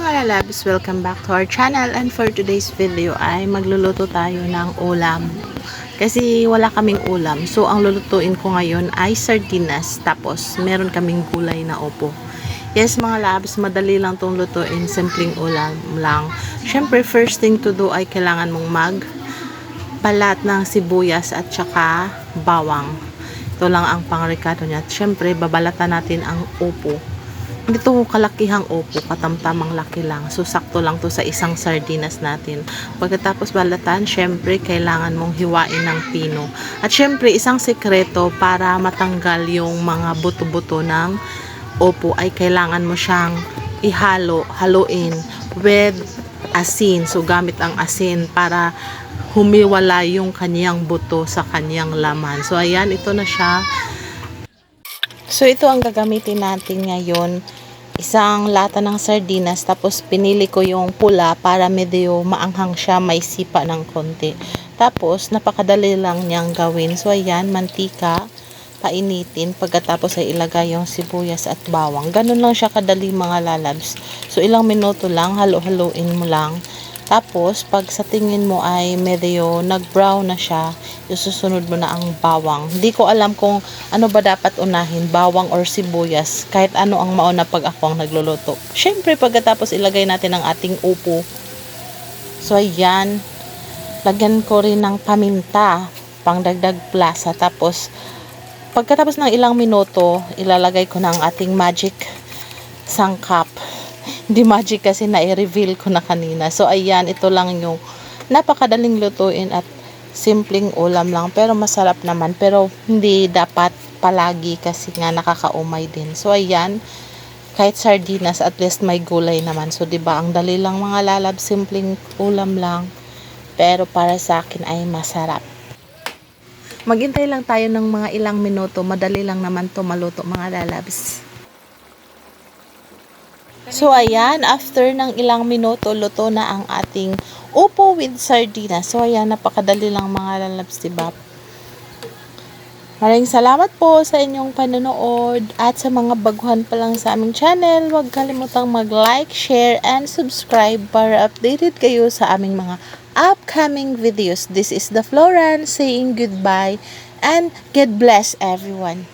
lalabs, welcome back to our channel. And for today's video ay magluluto tayo ng ulam. Kasi wala kaming ulam. So ang lulutuin ko ngayon ay sardinas. Tapos meron kaming gulay na opo yes mga labs, madali lang tong lutuin. Simpleng ulam lang. Syempre first thing to do ay kailangan mong mag balat ng sibuyas at saka bawang. Ito lang ang pangrekado niya. Syempre babalatan natin ang opo hindi to kalakihang opo, katamtamang laki lang. So, sakto lang to sa isang sardinas natin. Pagkatapos balatan, syempre, kailangan mong hiwain ng pino. At syempre, isang sekreto para matanggal yung mga buto-buto ng opo ay kailangan mo siyang ihalo, haluin with asin. So, gamit ang asin para humiwala yung kanyang buto sa kanyang laman. So, ayan, ito na siya. So, ito ang gagamitin natin ngayon. Isang lata ng sardinas, tapos pinili ko yung pula para medyo maanghang siya, may sipa ng konti. Tapos, napakadali lang niyang gawin. So, ayan, mantika, painitin, pagkatapos ay ilagay yung sibuyas at bawang. Ganun lang siya kadali mga lalabs. So, ilang minuto lang, halo-haloin mo lang. Tapos, pag sa tingin mo ay medyo nag-brown na siya, isusunod mo na ang bawang. Hindi ko alam kung ano ba dapat unahin, bawang or sibuyas. Kahit ano ang mauna pag ako ang nagluluto. Siyempre, pagkatapos ilagay natin ang ating upo. So, ayan. Lagyan ko rin ng paminta, pangdagdag plasa. Tapos, pagkatapos ng ilang minuto, ilalagay ko na ang ating magic sangkap. Hindi magic kasi na-reveal ko na kanina. So, ayan, ito lang yung napakadaling lutuin at simpleng ulam lang. Pero masarap naman. Pero hindi dapat palagi kasi nga nakakaumay din. So, ayan, kahit sardinas, at least may gulay naman. So, 'di ba ang dali lang mga lalab, simpleng ulam lang. Pero para sa akin ay masarap. Maghintay lang tayo ng mga ilang minuto. Madali lang naman to maluto mga lalabs. So, ayan, after ng ilang minuto, luto na ang ating upo with sardinas. So, ayan, napakadali lang mga lalabs, diba? Maraming salamat po sa inyong panonood at sa mga baguhan pa lang sa aming channel. Huwag kalimutang mag-like, share, and subscribe para updated kayo sa aming mga upcoming videos. This is the Floran saying goodbye and God bless everyone.